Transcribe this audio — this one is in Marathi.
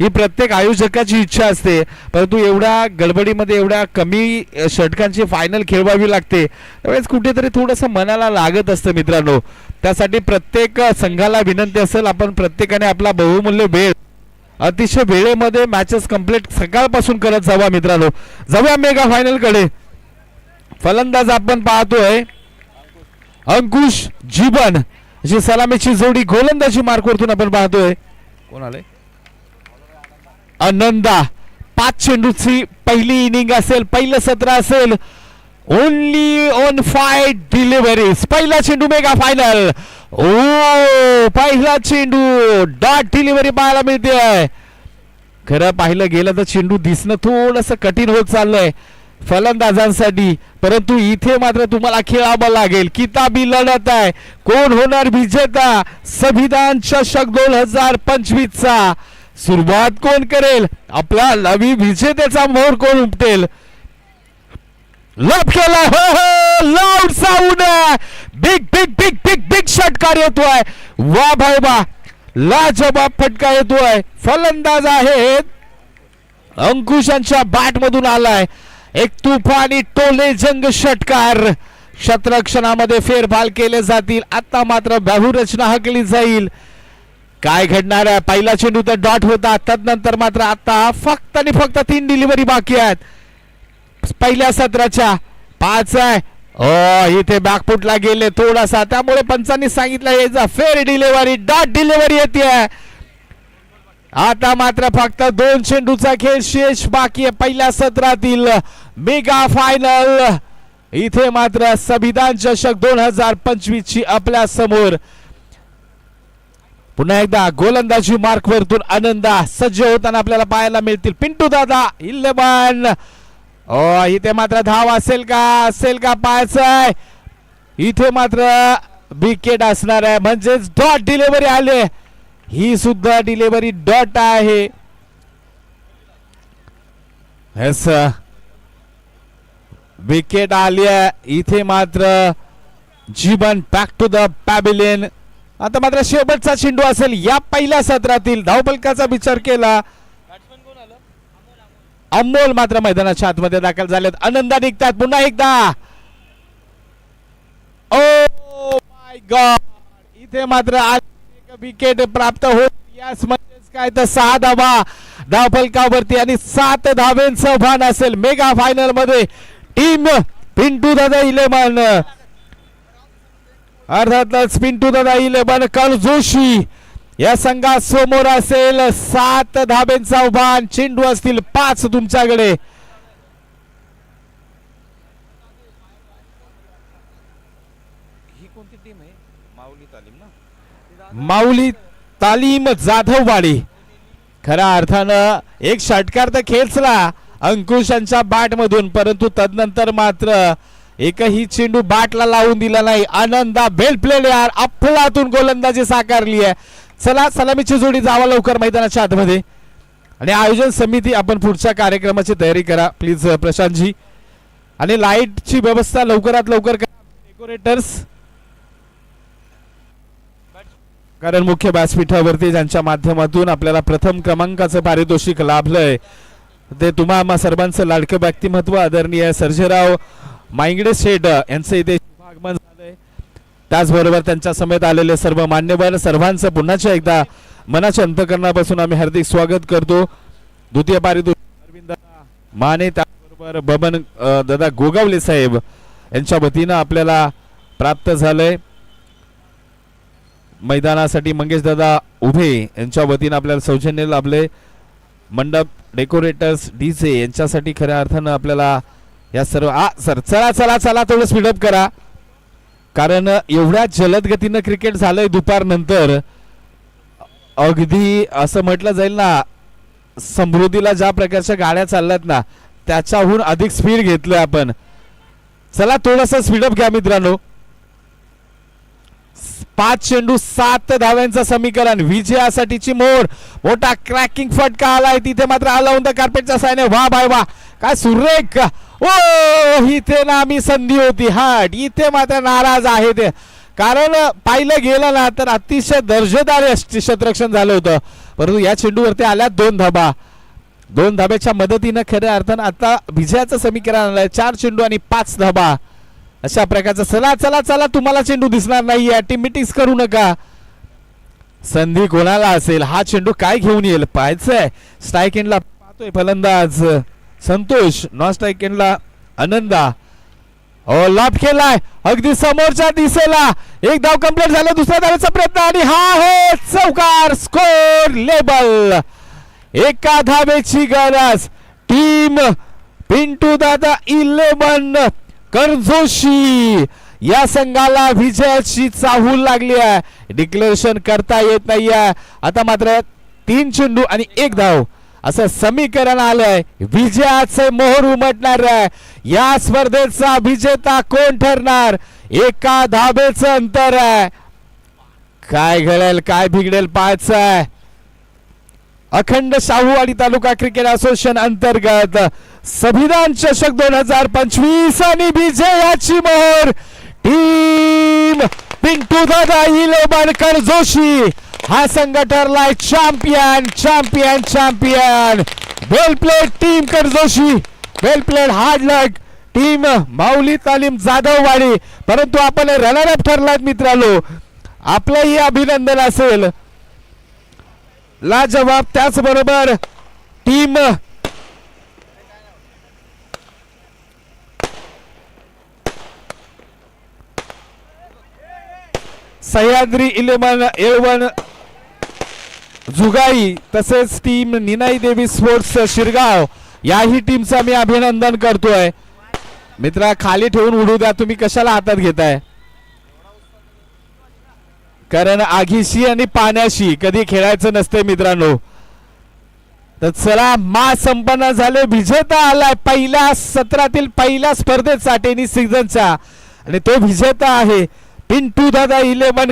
ही प्रत्येक आयोजकाची इच्छा असते. परंतु एवढ्या गडबडीमध्ये एवढ्या कमी षटकांची फायनल खेळवावी लागते. त्यावेळेस कुठेतरी थोडंसं मनाला लागत असतं मित्रांनो. त्यासाठी प्रत्येक संघाला विनंती असेल आपण प्रत्येकाने आपला बहुमूल्य वेळ अतिशय वेळेमध्ये मॅचेस कंप्लीट सकाळपासून करत जावा मित्रांनो. जाऊया मेगा फायनलकडे फलंदाज आपण पाहतोय. अंकुश जीवन जी सलामीची जोडी गोलंदाजी मार्कवरतून आपण पाहतोय. कोण आलंय? आनंदा पाच चेंडूची पहिली इनिंग असेल पहिलं सत्र असेल. ओनली ऑन फाय डिलिव्हरीज पहिला चेंडू मेगा फायनल ओ पहिला चेंडू डॉट डिलिव्हरी पाहायला मिळते. खरं पाहिलं गेलं तर चेंडू दिसणं थोडस कठीण होत चाललंय फलंदाजांसाठी. परंतु इथे मात्र तुम्हाला खेळावं लागेल. किताबी लढत आहे. कोण होणार विजेता? संविधान चषक दोन हजार पंचवीस चा सुरुवात कोण करेल? आपला नवी विजेत्याचा मोर कोण उपटेल? लप केला हो हो loud sound big big big big big षटकार येतोय. वा भाई वा. लाजबाब फटका येतोय. फलंदाज आहेत. अंकुशांच्या बॅट मधून आलाय. एक तुफानी टोले जंग षटकार क्षेत्रक्षणामध्ये फेरफार केले जातील. आता मात्र बहुरचना हकली जाईल. काय घडणार आहे? पहिला चेंडू तर डॉट होता. तदनंतर मात्र आता फक्त आणि फक्त तीन डिलिव्हरी बाकी आहेत. पहिल्या सत्राच्या पाच आहे. ओ इथे बॅकफुटला गेले थोडासा. त्यामुळे पंचांनी सांगितलं याचा फेर डिलिव्हरी डॉट डिलिव्हरी येते. आता मात्र फक्त दोन चेंडूचा खेळ शेष बाकी आहे पहिल्या सत्रातील मेगा फायनल. इथे मात्र संविधान चषक दोन हजार पंचवीस ची आपल्यासमोर पुन्हा एकदा गोलंदाजी मार्क वरतून आनंदा सज्ज होताना आपल्याला पाहायला मिळतील. पिंटू दादा इल्लेबान. ओ इथे मात्र धाव असेल का असेल का पाहायचंय. इथे मात्र विकेट असणार आहे. म्हणजेच डॉट डिलिव्हरी आले. ही सुद्धा डिलिव्हरी डॉट आहे. विकेट आली आहे. इथे मात्र Jeevan back to the pavilion आता मात्र शेवटचा चेंडू असेल या पहिल्या सत्रातील धावपलकाचा विचार केला. अमोल मात्र मैदानाच्या आतमध्ये दाखल झालेत. आनंदा निघतात. पुन्हा एकदा. ओ माय गॉड इथे मात्र आज एक विकेट प्राप्त होत यास म्हणजेच काय तर सहा धावा धावफलकावरती आणि सात धावेंचं भान असेल. मेगा फायनलमध्ये टीम पिंटू दादा इलेवन अर्थातच पिंटू दादा इलेवन कल जोशी. या संघात समोर असेल सात धाब्यांचा उभान. चेंडू असतील पाच तुमच्याकडे. ही कोणती टीम आहे? माऊली तालीम ना? माऊली तालीम जाधववाडी. खऱ्या अर्थानं एक षटकार तर खेचला अंकुशांच्या बॅट मधून परंतु तदनंतर मात्र एकही चेंडू बाटला लावून दिला नाही. आनंदा बेल प्लेड यार अफलातून गोलंदाजी साकारली आहे. चला सलामीची जोडी जावा लवकर मैदानाच्या आतमध्ये. आणि आयोजन समिती आपण पुढच्या कार्यक्रमाची तयारी करा. प्लीज प्रशांतजी. आणि लाईटची व्यवस्था लवकरात लवकर करा. डेकोरेटर्स. कारण मुख्य व्यासपीठावरती ज्यांच्या माध्यमातून आपल्याला प्रथम क्रमांकाचं पारितोषिक लाभलंय ते तुम्हा सर्वांचं लाडकं व्यक्तिमत्व आदरणीय सर्जेराव माइंगडे शेठ यांचं इथे आगमन झालंय. त्याचबरोबर त्यांच्या समेत आलेले सर्व मान्यवर सर्वांचं पुन्हाच्या एकदा मनाच्या अंतकरणापासून आम्ही हार्दिक स्वागत करतो. द्वितीय पारितोषिक अरविंद माने त्याचबरोबर बबन दादा गोगावले साहेब यांच्या वतीनं आपल्याला प्राप्त झालंय. मैदानासाठी मंगेश दादा उभे यांच्या वतीनं आपल्याला सौजन्य लाभले. मंडप डेकोरेटर्स डीजे यांच्यासाठी खऱ्या अर्थानं आपल्याला या सर्व आ सर चला चला चला थोडं स्पीडअप करा. कारण एवढ्या जलद गतीनं क्रिकेट झालंय दुपारनंतर अगदी असं म्हटलं जाईल ना समृद्धीला ज्या प्रकारच्या गाड्या चालल्यात ना त्याच्याहून अधिक स्पीड घेतलंय आपण. चला थोडस स्पीडअप घ्या मित्रांनो. पाच चेंडू सात धाव्यांचं समीकरण. विजयासाठीची मोड. मोठा क्रॅकिंग फटका आलाय. तिथे मात्र आला द कार्पेटच्या सायने वा बाय वा. काय सुरेख. ओ इथे ना मी संधी होती. हाट इथे मात्र नाराज आहे ते. कारण पाहिलं गेलं ना तर अतिशय दर्जेदार क्षेत्ररक्षण झालं होतं. परंतु या चेंडूवरती आल्या दोन धाबा. दोन धाब्याच्या मदतीनं खऱ्या अर्थानं आता विजयाचं समीकरण आलंय. चार चेंडू आणि पाच धाबा. अशा प्रकारचं चला चला चला तुम्हाला चेंडू दिसणार नाहीये टीम करू नका. संधी कोणाला असेल? हा चेंडू काय घेऊन येईल? पाहायचंय. स्ट्राईक एंडला पाहतोय फलंदाज. संतोष नॉस्टायकेनला आनंदा. हो, ओ लाभ केलाय. अगदी समोरच्या दिशेला. एक धाव कंप्लीट झाला दुसऱ्या धावेचा प्रयत्न आणि हा आहे चौकार स्कोर लेबल एका धावेची गरज. टीम पिंटू दादा इलेवन करजोशी. या संघाला विजयाची चाहूल लागली आहे. डिक्लेरेशन करता येत नाहीये. आता मात्र तीन चेंडू आणि एक धाव. असं समीकरण आलंय. विजयाचे मोहर उमटणार आहे. या स्पर्धेचा विजेता कोण ठरणार? एका धाबेचं अंतर आहे. काय घडेल काय बिघडेल पाहायचं आहे अखंड शाहूवाडी तालुका क्रिकेट असोसिएशन अंतर्गत संविधान चषक दोन हजार पंचवीस आणि विजयाची मोहर. टीम पिंटू दादा इलेवनकर जोशी हा संघ ठरलाय champion champion champion. Well played team Karjoshi well played hard luck team Mauli तालीम जाधववाडी. परंतु आपण रनरअप ठरलात मित्रांनो. आपलंही अभिनंदन असेल. लाजवाब त्याचबरोबर team Sahyadri eleven A1 Jugai तसेच टीम निनाई देवी स्पोर्ट्स शिरगाव याही टीमचं मी अभिनंदन करतोय. मित्रा खाली ठेवून उडू द्या तुम्ही कशाला हातात घेताय? कारण आगीशी आणि पाण्याशी कधी खेळायचं नसते मित्रांनो. तर चला मा संपन्न झाले विजेता आलाय पहिल्या सत्रातील पहिल्या स्पर्धेचा टेनिस सीझनचा आणि तो विजेता आहे पिंटू दादा इलेवन